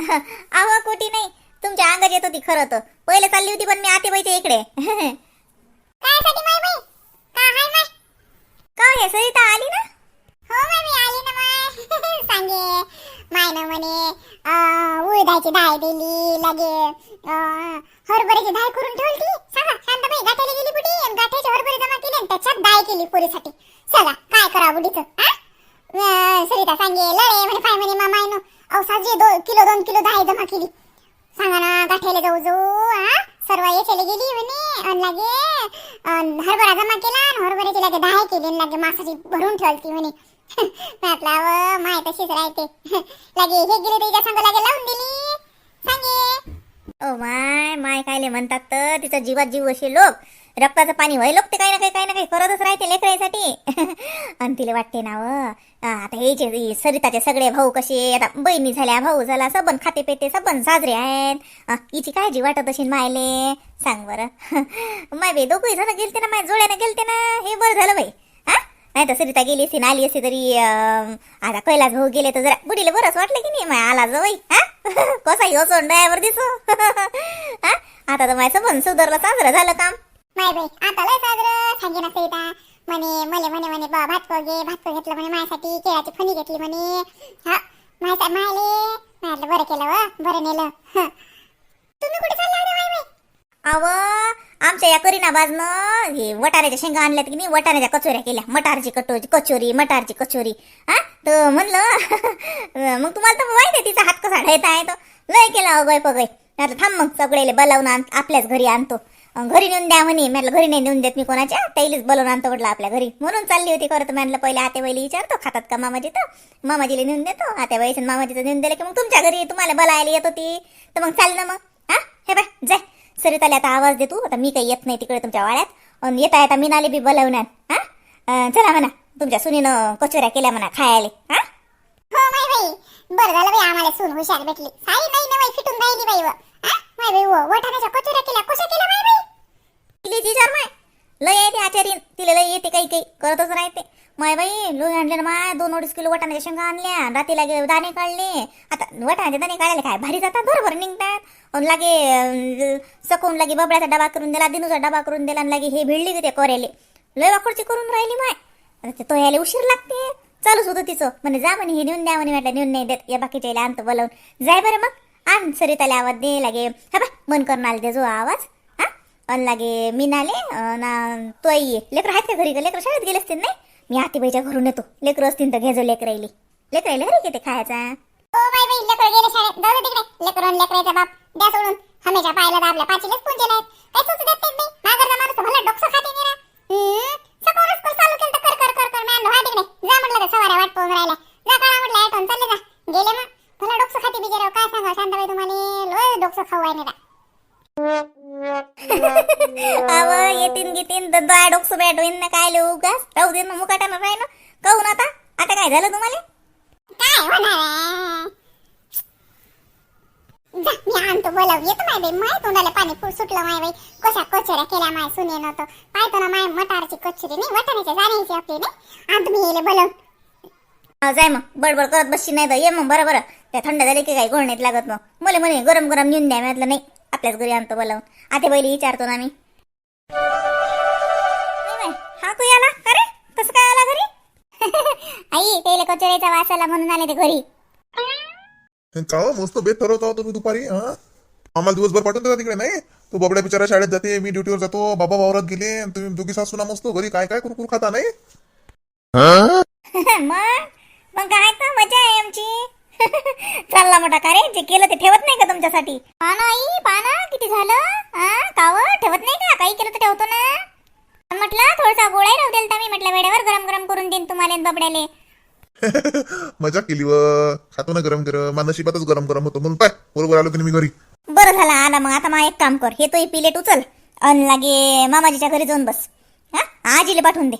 अहो कोटी नाही. तुमच्या अंगात येत होती खरं तर. पहिले चालली होती पण मी आतेबाईच्या इकडे. काय साठी माय बाई? का हाय माय? का हे सरिता आली ना? हो माय मी आली ना माय. सांगे. माय ना म्हणे अं, उडदाची डाळ दिली लगे हरभऱ्याची डाळ करून ठेवली सांगा शांताबाई गाठायला गेली बुडी आणि गाठायचे हरभरे जमा केले आणि त्याच्यात डाळ केली पुरीसाठी. चला काय करा बुडीचं हा? सरिता सांगे लढे म्हणे पाय म्हणे मामाय नो औसाजी दोन किलो दोन किलो दहा जमा केली. सांगा ना गाठ्याला जाऊ जाऊ हा सर्व याच्याला गेली म्हणे. आणि लागे हरभरा जमा केला आणि हरभऱ्याची लागे दहा केली आणि लागे मासाची भरून ठेवली म्हणे. म्हटलं माय तशीच राहते. लागे हे गेले त्याच्या संग लागे लावून दिली. सांगे. ओ माय माय कायले म्हणतात तर तिचा जीवात जीव असे लोक रक्ताचं पाणी व्हाय लोक ते काही ना काही काही ना काही करतच राहते लेकरायसाठी आणि तिला वाटते ना व आता हे जे सरिताचे सगळे भाऊ कसे आता बहिणी झाल्या भाऊ झाला सबन खाते पेते सबन साजरे आहेत. इची हिची काळजी वाटत असेल मायले. सांग बरं. माय बे दोघही जण गेलते ना माय जोड्याने गेलते ना हे बरं झालं बाई. हा नाही तर सरिता गेली असती ना आली असती तरी अं, आता कैलास भाऊ गेले तर जरा बुडीला बरंच वाटलं की नाही माय आला जवळ हा कसाही असो ड्रायव्हर दिसो. हा आता तर माय सबन सुधारलं साजरं झालं काम. माय बाई आता लय साजरं. सांगे ना सरिता म्हणे मले म्हणे म्हणे बा भात घे भात घेतलं म्हणे माझ्यासाठी केळाची फणी घेतली म्हणे. हा माझ्या मायले. म्हटलं बरं केलं व बरं नेलं. हं. तुम्ही कुठे चालला होता माय बाई? अव आमच्या या करीना बाजनं हे वटाण्याच्या शेंगा आणल्यात की नाही वटाण्याच्या कचोऱ्या केल्या. मटारची कटोरी कचोरी मटारची कचोरी. हा तर म्हणलं मग तुम्हाला तर माहिती आहे तिचा हात कसा ढायता आहे तो. लय केला अगय पगय. आता थांब मग सगळेले बोलावून आण आपल्याच घरी आणतो. घरी नेऊन द्या म्हणे. म्हटलं घरी नाही नेऊन देत मी कोणाच्या. तैलीच बोलवून आणतो म्हटलं आपल्या घरी. म्हणून चालली होती करत तर म्हटलं पहिले आतेबाईला विचारतो खातात का मामाजी तर? मामाजीला नेऊन देतो. आतेबाईचं मामाजीचं नेऊन दिलं की मग तुमच्या घरी तुम्हाला बोलायला येत होती. तर मग चाल ना मग. हा? हे बाय जाय सरिताला आता आवाज दे तू. आता मी काही येत नाही तिकडे तुमच्या वाड्यात. अन येता येता मीनाले बी बोलवणार. हा? चला म्हणा. तुमच्या सुनीनं कचोऱ्या केल्या म्हणा खायला. हा? हो माय बाई. बरं झालं बाई आम्हाला सून हुशार भेटली. साई नाही ना बाई फिटून राहिली बाई व. हा? माय बाई व. वठाण्याच्या कचोऱ्या केल्या. कशा केल्या माय बाई? तिले विचार माय लय येते आचार्य तिला लय येते काही काही करतच राहते. माय बाई लोही आणले ना माय दोन अडीच किलो वटाण्याच्या शेंगा आणल्या राती लागे दाणे काढले. आता वटाण्याचे दाणे काढायला काय? भारी जातात बरोबर निघतात. लागे सकून लागे बबड्याचा डबा करून दिला दिनूचा डबा करून दिला आणि लागे हे भिडली तिथे ते कोऱ्याले. लय वाकडची करून राहिली माय. आता तो यायला उशीर लागते. चालूच होतं तिचं. म्हणे जा म्हणे हे नेऊन द्या म्हणे म्हटलं नेऊन नाही देत. या बाकीच्या याला आणतो बोलावून. जाय बरं मग. आण सरिताला आवाज दे लागे. हा बा मन करून आले दे जो आवाज. अन लागे मी नाले ना तो ये लेकर आहेत का घरी का लेकर शाळेत गेले असतील नाही? मी आतीबाईच्या घरून येतो. लेकर असतील तर घ्यायचो लेकराईली लेकराईला घरी किती खायचा. ओ बाई बाई लेकर गेले शाळेत. जाऊ दे तिकडे. लेकराचा बाप. द्या सोडून. हमेशा पाहिलं तर आपल्या काय देत बाई. मागरचा माणूस तर भला डोकसं खाते निरा. स्कूल चालू केलं तर कर कर कर कर. मॅन व्हा तिकडे. जा म्हटलं तर सवाऱ्या वाट पाहून राहिल्या. जा काळा म्हटलं ॲटोन चालले जा. गेले मग. भला डोकसं खाते बिचारा. हो, काय सांगा शांताबाई तुम्हाला लोय डोकसं खाऊ आहे निरा. अव येतीन गीतीन डोकसं बॅट होईन ना काय लिहू उगाच. राहू दे ना मुकाटानं राही ना. कहून आता? आता काय झालं तुम्हाला? काय होणार आहे? जा मी आणतो बोलाव. येतो माय बाई माय तोंडाला पाणी फुल सुटलं माय बाई. कशा कचोऱ्या केल्या माय सुने नव्हतं पाहतो ना माय मटारची कचोरी नाही वटाण्याच्या जाण्याची आपली नाही? आणि तुम्ही येले बोलवून. हा, जाय मग बडबड करत बसशी नाही तर ये मग बरं बरं. त्या थंड झाले की काही गोळणीत लागत मग. मला म्हणे गरम गरम नेऊन द्या म्हटलं नाही. आपल्याच घरी आणतो बोलावून. आता पहिली विचारतो ना मी. हा तू याला? अरे कसं काय आला घरी? आई तेले कचोऱ्याचा वास आला म्हणून आले ते घरी. का हो, मस्त बेत ठरवता हो तुम्ही दुपारी हा? आम्हाला दिवसभर पाठवून देता तिकडे नाही? तो बबड्या बिचारा शाळेत जाते मी ड्युटीवर जातो बाबा वावरात गेले आणि तुम्ही दोघी सासू ना मस्त घरी काय काय कुरकुर खाता नाही? मग? मग काय तर मजा आहे आमची. चालला मोठा का रे जे केलं ते ठेवत नाही का तुमच्यासाठी? पाना आई पाना किती झालं? हा काव ठेवत नाही का? काही केलं तर ठेवतो ना. म्हटलं थोडासा गोळाही राहू देल मी म्हटलं वेळेवर गरम गरम करून देईन तुम्हाला बबड्याले. मजा केली व. खातो ना गरम गरम. नशिबातच गरम गरम होतो म्हणून. पाय बरोबर आलो की मी घरी? बरं झालं आला मग. आता मग एक काम कर. हे तो पिलेट उचल. अन लागे मामाजीच्या घरी जाऊन बस. हा? आजीला पाठवून दे.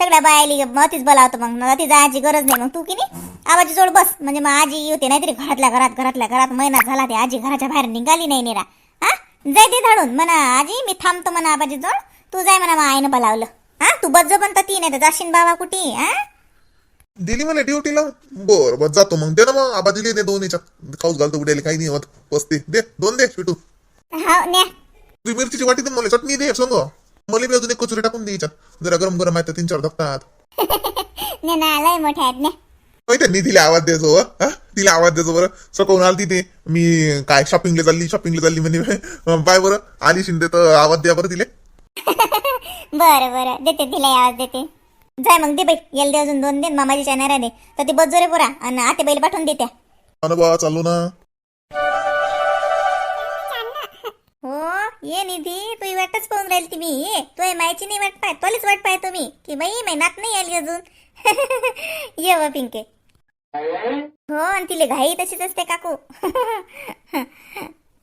सगळ्या बायाली अतिच बोलावतो मग. अति जायची गरज नाही. मग तू की नाही? आवाजी जोड बस. म्हणजे मग आजी होते नाहीतरी घरातल्या घरात घरातल्या घरात. महिना झाला ते आजी घराच्या बाहेर निघाली नाही निरा. हा? जाय ते धाडून. म्हणा आजी मी थांबतो म्हणा आबाजी जोड तू जाय म्हणा मग आईनं बोलावलं. हा? तू बस जो पण तर ती नाही तर जाशीन बाबा कुठे? हा? दिली मला ड्युटीला बर बर जातो मग. दे ना मग आबा दिली दे दोन याच्यात खाऊच घालतो उद्याला काही नाही होत. पसते दे दोन दे शिटू हो न्या. तू मिरचीची वाटी दे मला. चटणी दे संग. मला बी अजून एक कचोरी टाकून दे याच्यात जरा गरम गरम आहे तर तीन चार धकतात ना आहेत आहे, मी तिला आवाज द्यायचो? हा? तिला आवाज द्यायचो बरं. सकाळून आली तिथे मी काय शॉपिंगला चालली शॉपिंगला चालली म्हणजे बाय बरं. आली शिंदे तर आवाज द्या बरं तिले. बरं बरं. देते तिला आवाज देते. जाय मग दे बाई. येल दे अजून दोन दे. मामाजी चायनारा दे. तर ती बस जोरे पुरा. आणि आते बैल पाठवून देत्या. अन बा चालू ना. हो ये निधी तू वाटच पाहून राहील ती मी. ये तू हे मायची नाही वाट पाय तोलीच वाट पाय तुम्ही की बाई महिनात नाही आली अजून. ये व पिंके. हो आणि तिले घाई तशीच असते काकू.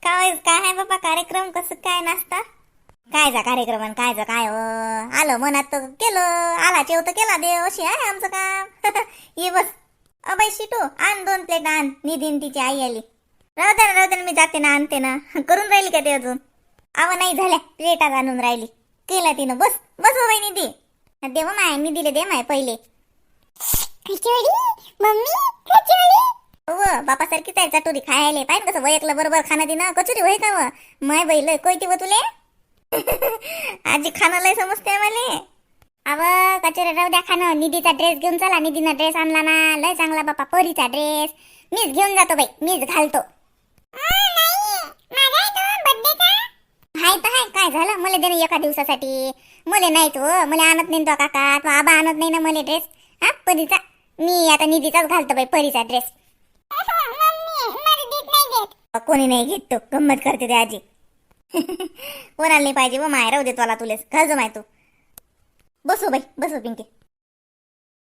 काय काय आहे बाबा कार्यक्रम? कसं काय नाश्ता? काय जा कार्यक्रम काय जा काय हो आलं मनात तर केलं. आला चेव तर केला दे अशी आहे आमचं काम. ये बस. अबाई शिटू. आण दोन प्लेट आण. निधीन तिची आई आली. राहू दे ना राहू दे ना मी जाते ना आणते ना. करून राहिली का ते अजून? आवा नाही झाल्या. प्लेटात आणून राहिली. केला तिनं. बस बस हो बाई निधी दे हो माय निधीले दे माय पहिले. खिचडी हो बापासारखीच आहे चटोरी खायले. पाहिजे कसं वयकलं बरोबर खाणं दिनं कचोरी होय का व? माय बाई लय कोयती व तुले? आजी खाणं लय समजते मला. अव कचोरी राहू द्या खाणं. निधीचा ड्रेस घेऊन चला. निधीनं ड्रेस आणला ना. लय चांगला बापा परीचा ड्रेस मीच घेऊन जातो बाई. मीच घालतो. तर हाय काय झालं? मला दे ना एका दिवसासाठी. मला नाही तो मला आणत नाही तो काका. तो आबा आणत नाही ना मला ड्रेस हा परीचा. मी आता निधीचाच घालतो बाई परीचा ड्रेस कोणी नाही घेत तो. गंमत करते ते आजी. कोणाला नाही पाहिजे व माय. राहू दे तुला तुलेस घाल जो माय तू. बसो बाई बसो पिंके.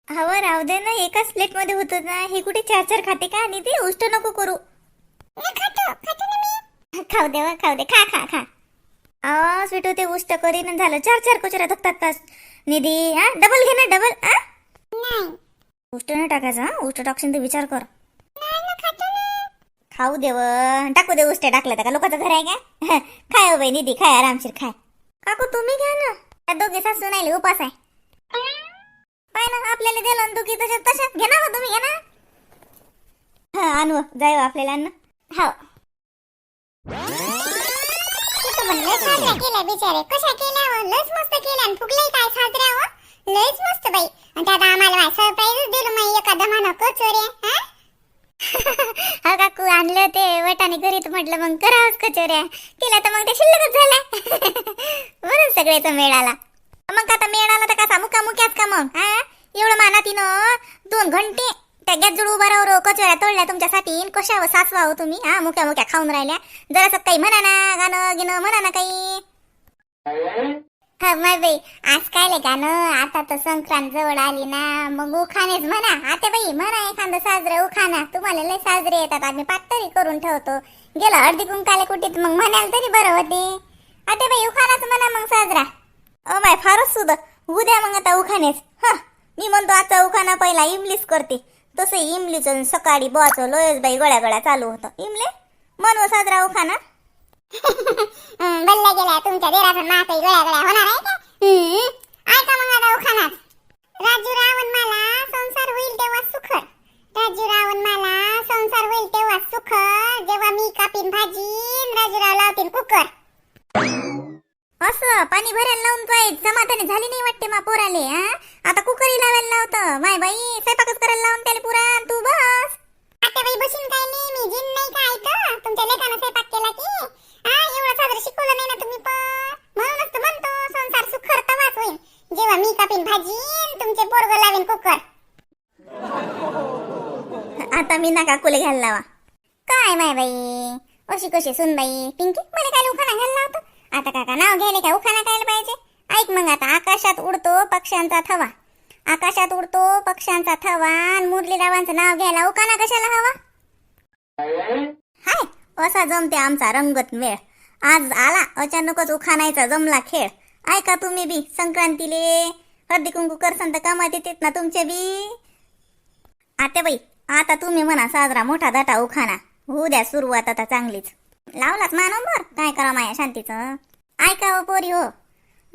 हवं राहू दे ना. एकाच प्लेटमध्ये होत ना. हे कुठे चार चार खाते का? आणि ते उष्ट नको करू. खाऊ दे व, खाऊ दे. खा खा खा. अ स्वीट ते उष्ट करीन झालं चार चार कचऱ्या धकतात तास निधी हा? डबल घे ना डबल हा? उष्ट न टाकायचं हा? उष्ट टाकशील तर विचार कर. खाऊ दे व, टाकू दे उष्ट्या टाकलं तर. का लोकांचं घर आहे का? खाय हो बाई निधी खाय आरामशीर खाय. काकू तुम्ही घ्या ना. त्या दोघे सासू नाही उपास आहे. पाय ना आपल्याला दिलं दोघी तशा तशा. घे ना तुम्ही घ्या ना. हा आणू. जाय आपल्याला अन्न हो. म्हणलं साजऱ्या केल्या बिचारे. कशा केल्या हो? लयच मस्त केल्या आणि फुगलंय काय साजऱ्या हो? लयच मस्त बाई. आणि त्यात आम्हाला सरप्राईज दिलं मग एका दमानं. कचोऱ्या हा? हा काकू आणलं ते वटाने घरीत म्हटलं मग करावंच कचोऱ्या केल्या तर मग त्या शिल्लकच झाल्या म्हणून सगळ्याचा मेळ आला मग आता मेळ आला तर कसा मुका मुक्याच का मग? हा? एवढं माना तिनं दोन घंटे सगळ्यात गॅसजवळ उभा राहू कचोऱ्या तोडल्या तुमच्यासाठी. कशा व हो तुम्ही? हा मुक्या मुक्या खाऊन राहिल्या. जरासं काही म्हणा ना गाणं गिणं म्हणा ना काही. हा माय बाई आज काय गाणं? आता तर संक्रांत जवळ आली ना. मग उखाणेच म्हणा. आता बाई म्हणा एखादं साजरं उखाना तुम्हाला लय साजरे येतात. आम्ही पातळी करून ठेवतो. गेलं हळदी कुंकाले कुठेत? मग म्हणाल तरी बरं होते. आता बाई उखानाच म्हणा मग साजरा. ओ बाय फारच सुद. उद्या मग आता उखानेच हा मी म्हणतो आता उखाना पहिला इमलीच करते. तसं इमलीचं सकाळी बॉचं लोयस बाई गळ्या गळ्या चालू होतं. इमले? म्हणू साजरा उखाना? हं, गेला तुमच्या देराचा नाकही गळ्या गळ्या होणार आहे का? ऐका मग आता उखाना. राजू रावण मला संसार होईल तेव्हा सुखर. राजू रावण मला संसार होईल तेव्हा सुखर. जेव्हा मी कापीन भाजी राजू राव लावतीन कुकर. असं पाणी भरायला लावून आहे समाधानी झाली नाही वाटते मा पोराले हा? आता कुकरी लावायला लावतं. माय बाई स्वयंपाकच करायला लावून त्याला पुरा तू बस. आता बाई बसून काय नाही मी जिन नाही काय ऐकत तुमच्या लेकानं स्वयंपाक केला की? हा एवढं साजरं शिकवलं नाही ना तुम्ही पण. म्हणूनच तर म्हणतो संसार सुखर तवाच होईल जेव्हा मी कापीन भाजी तुमचे पोरग लावेन कुकर. आता मी ना काकुले घ्यायला लावा. काय माय बाई? अशी कशी सुन बाई? पिंकी? आता काका नाव घ्यायला काय? उखाणा खायला पाहिजे? ऐक मग आता आकाशात उडतो पक्ष्यांचा थवा. आकाशात उडतो पक्ष्यांचा थवा आणि मुरलीरावांचं नाव घ्यायला उखाणा कशाला हवा? हाय असा जमते आमचा रंगत मेळ आज आला अचानकच उखाणायचा जमला खेळ. ऐका तुम्ही बी संक्रांतीले हळदी कुंकू करसन तर कामात येतेत ना तुमचे बी? आता बाई आता तुम्ही म्हणा साजरा मोठा दाटा उखाणा. होऊ द्या सुरुवात आता चांगलीच. लावलाच मानून बर काय करा माया शांतीचं? ऐका हो पोरी हो.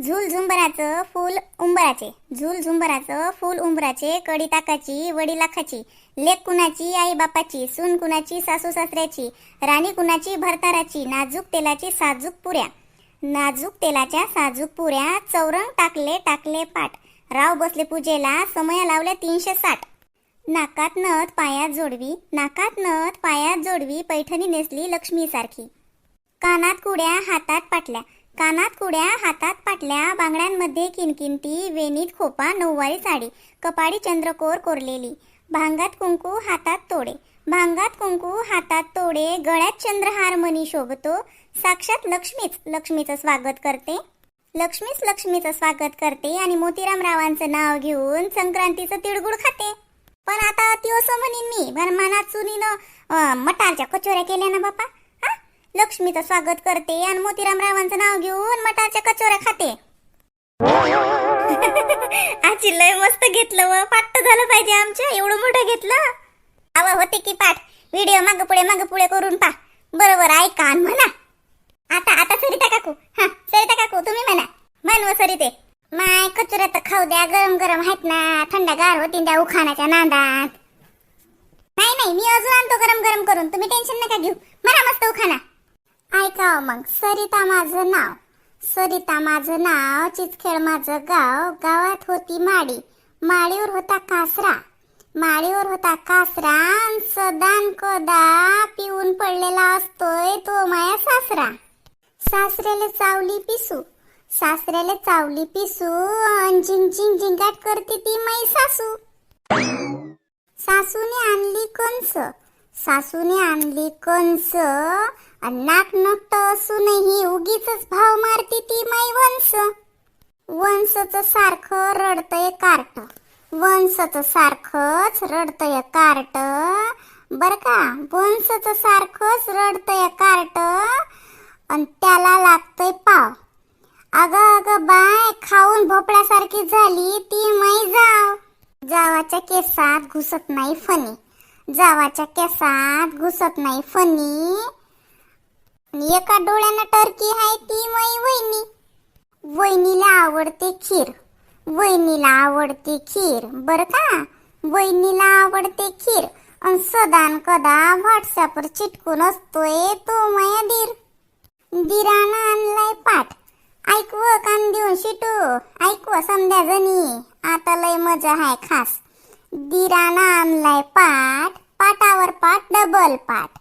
झुल झुंबराचं फूल उंबराचे. झुल झुंबराचं फूल उंबराचे कडी ताकाची वडी लाखाची लेक कुणाची आई बापाची सून कुणाची सासू सासऱ्याची राणी कुणाची भरताराची नाजूक तेलाची साजूक पुऱ्या. नाजूक तेलाच्या साजूक पुऱ्या चौरंग टाकले टाकले पाठ. राव बसले पूजेला समया लावल्या तीनशे साठ. नाकात नथ पायात जोडवी नाकात नथ पायात जोडवी पैठणी नेसली लक्ष्मीसारखी. कानात कुड्या हातात पाटल्या. कानात कुड्या हातात पाटल्या बांगड्यांमध्ये किनकिनती वेणीत खोपा नऊवारी साडी कपाडी चंद्रकोर कोरलेली भांगात कुंकू हातात तोडे. भांगात कुंकू हातात तोडे गळ्यात चंद्रहार मनी शोभतो. साक्षात लक्ष्मीच लक्ष्मीचं स्वागत करते. लक्ष्मीच लक्ष्मीचं स्वागत करते आणि मोतीराम रावांचं नाव घेऊन संक्रांतीचं तिळगुळ खाते. पण आता ती असं म्हणीन मी भरमानात सुनीनं मटारच्या कचोऱ्या केल्या ना बापा. लक्ष्मीचं स्वागत करते आणि मोतीराम रावांचं नाव घेऊन मटाच्या कचोऱ्या खाते. आजी लय मस्त घेतलं व पाठ झालं पाहिजे आमच्या एवढं मोठं घेतलं. आवा होते की पाठ व्हिडिओ माग पुढे माग पुढे करून पा बरोबर ऐका आणि म्हणा. आता आता सरिता काकू हा सरिता काकू तुम्ही म्हणा. म्हणव सरिते. माय कचोऱ्या तर खाऊ द्या गरम गरम आहेत ना थंडगार होतीन त्या उखाणाच्या नांदात. नाही नाही मी अजून आणतो गरम गरम करून तुम्ही टेन्शन नका घेऊ. म्हणा मस्त उखाणा. ऐका मग. सरिता माझं नाव. सरिता माझं नाव चिचखेळ माझं गाव. गावात होती माडी. माळीवर होता कासरा. माडीवर होता कासरा सदान कदा पिऊन पडलेला असतोय तो माया सासरा. सासऱ्याला चावली पिसू. सासऱ्याला चावली पिसू अन झिंग झिंग झिंगाट करते ती माई सासू. सासूने आणली कंस. सासूने आणली कंस. अन नाक नट्ट असूनही उगीच भाव मारती ती माई वंश वंशच सारखं रडतय कार्ट. वंशच सारखंच रडतय कार्ट. बर का? वंशच सारखंच रडतय कार्ट. अन त्याला लागतय पाव. अगं अगं बाय खाऊन भोपळ्यासारखी झाली ती मै जाव. जावाच्या केसात घुसत नाही फणी. जावाच्या केसात घुसत नाही फणी. एका डोळ्यानं टर्की आहे ती मै वहिनी. वहिनीला आवडते खीर. वहिनीला आवडते खीर. बर का? वहिनीला आवडते खीर. अन सदान कदा व्हॉट्सअपवर चिटकून असतोय तो माया दीर दिरानं आणलाय पाठ. ऐकव कान देऊन शिटू. ऐकव संध्या जणी. आता लय मजा आहे खास. दिराना आणलाय पाट पाटावर पाट डबल पाट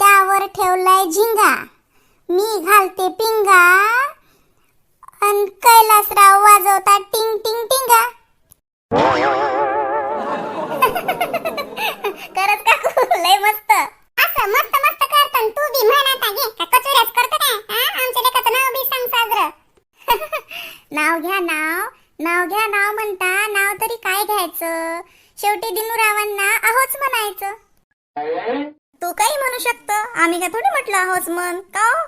त्यावर ठेवलाय झिंगा. मी घालते पिंगा. अन कैलासराव वाजवता टिंग टिंग टिंगा. करत का लय मस्त. असं मस्त मस्त करतो तू बी म्हण आता घे का कचोऱ्याच करतो काय हा आमच्या लेकाचं नाव बी सांग साजरं नाव घ्या नाव नाव घ्या नाव म्हणता नाव तरी काय घ्यायचं शेवटी दिनूरावांना आहोच म्हणायचं तू काही म्हणू शकतो आम्ही काय थोडी म्हटलं आहोच म्हण का हो?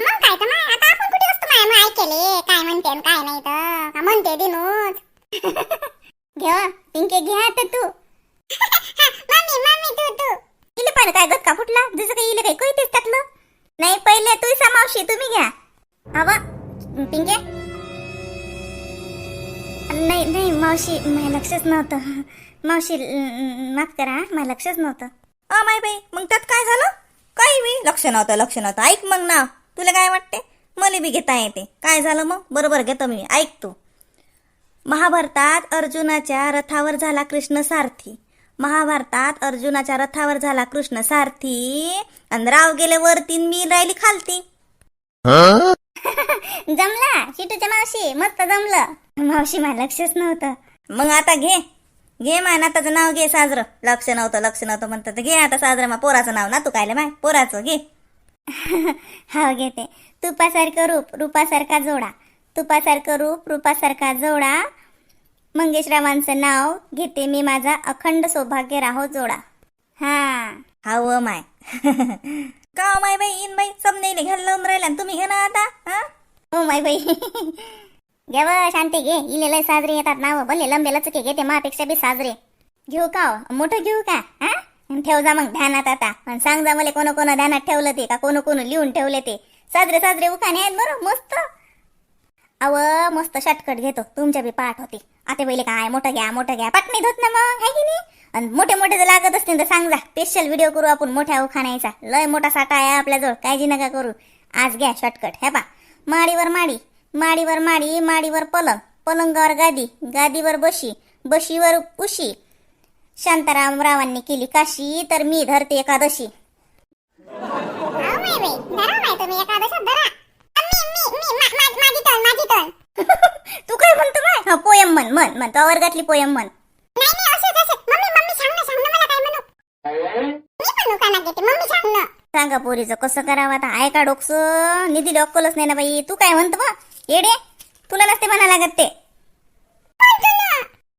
मग काय तर माय आता आपण कुठे असतो माय? मग ऐकेले काय म्हणते आणि काय नाही तर. का म्हणते दिनूच घे पिंके घ्या आता तू. मम्मी मम्मी तू तू. इले पण काय का फुटला? जसं काही इले काही कोई त्यातलं नाही पहिले तू मावशी तुम्ही घ्या. हवा पिंके? नाही नाही मावशी माझ्या लक्षच नव्हतं. मावशी माफ करा माझ्या लक्षच नव्हतं. माय बाई मग त्यात काय झालं? काही बी. लक्ष नव्हतं लक्ष नव्हतं. ऐक मग ना. तुला काय वाटते मला बी घेता येते. काय झालं मग? बरोबर घेतो मी. ऐक तू. महाभारतात अर्जुनाच्या रथावर झाला कृष्ण सारथी. महाभारतात अर्जुनाच्या रथावर झाला कृष्ण सारथी. आणि राव गेले वरती मी राहिली खालती. जमला? शिटूच्या मावशी मस्त जमलं. मावशी मला लक्षच नव्हतं. मग आता घे. घे माय नाताचं नाव घे साजरं. लक्ष नव्हतं लक्ष नव्हतं म्हणतं तर घे आता साजरं मा पोराचं नाव. ना तू कायले माय? पोराचं घे. हा घेते. तुपासारखं रूप रूपासारखा जोडा. तुपासारखं रूप रूपासारखा जोडा. मंगेशरावांचं नाव. घेते मी माझा अखंड सौभाग्य राहो जोडा. हा. हाव माय. का हो माय बाई? इन बाई घ्यायला लावून राहिल्या आणि तुम्ही घे ना आता? हा? हो माय बाई. घ्याव शांती घे. इले लय साजरे येतात नाव. भले लंबे लचके घेते मापेक्षा बी साजरे. घेऊ का हो? मोठं घेऊ का? हा? ठेव जा मग ध्यानात आता. आणि सांग जा मला कोण कोण ध्यानात ठेवलं ते का कोण कोण लिहून ठेवले ते. साजरे साजरे उखाणे आहेत बरं. मस्त. अव मस्त शॉर्टकट घेतो. तुमच्या बी पाठ होती. आता पहिले काय? मोठं घ्या मोठं घ्या. पाठ नाही धुत ना मग हाय की नाही? आणि मोठे मोठे जर लागत असतील तर सांग जा. स्पेशल व्हिडिओ करू आपण मोठ्या उखाण्याचा. लय मोठा साठा आहे आपल्याजवळ. काळजी नका करू. आज घ्या शॉर्टकट हे पा माडीवर माडी. माडीवर माडी माडीवर पलंग पलंगावर गादी गादीवर बशी बशीवर उशी. शांताराम रावांनी केली काशी तर मी धरते एकादशी. तू काय म्हणतो हा पोयम म्हण म्हण म्हण तो वर्गातली पोयम म्हण. नाही नाही असंच असंच. मम्मी मम्मी सांग पोरीचं कसं करावं आता? आहे का डोकसं? निधी अक्कलच नाही ना बाई. तू काय म्हणतो बा? येडे तुला नसते म्हणा लागत ते.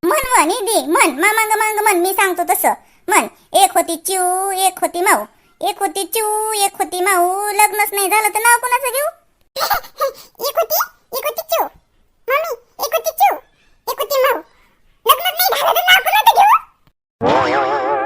म्हण म्हण दे म्हण मामांग मांग म्हण मी सांगतो तसं. म्हण एक होती चिऊ एक होती माऊ. एक होती चिऊ एक होती माऊ. लग्नच नाही झालं तर नाव कोणाचं घेऊ? एक होती एक होती चिऊ. मम्मी एक होती चिऊ एक होती माऊ. लग्नच नाही झालं तर नाव कोणाचं घेऊ?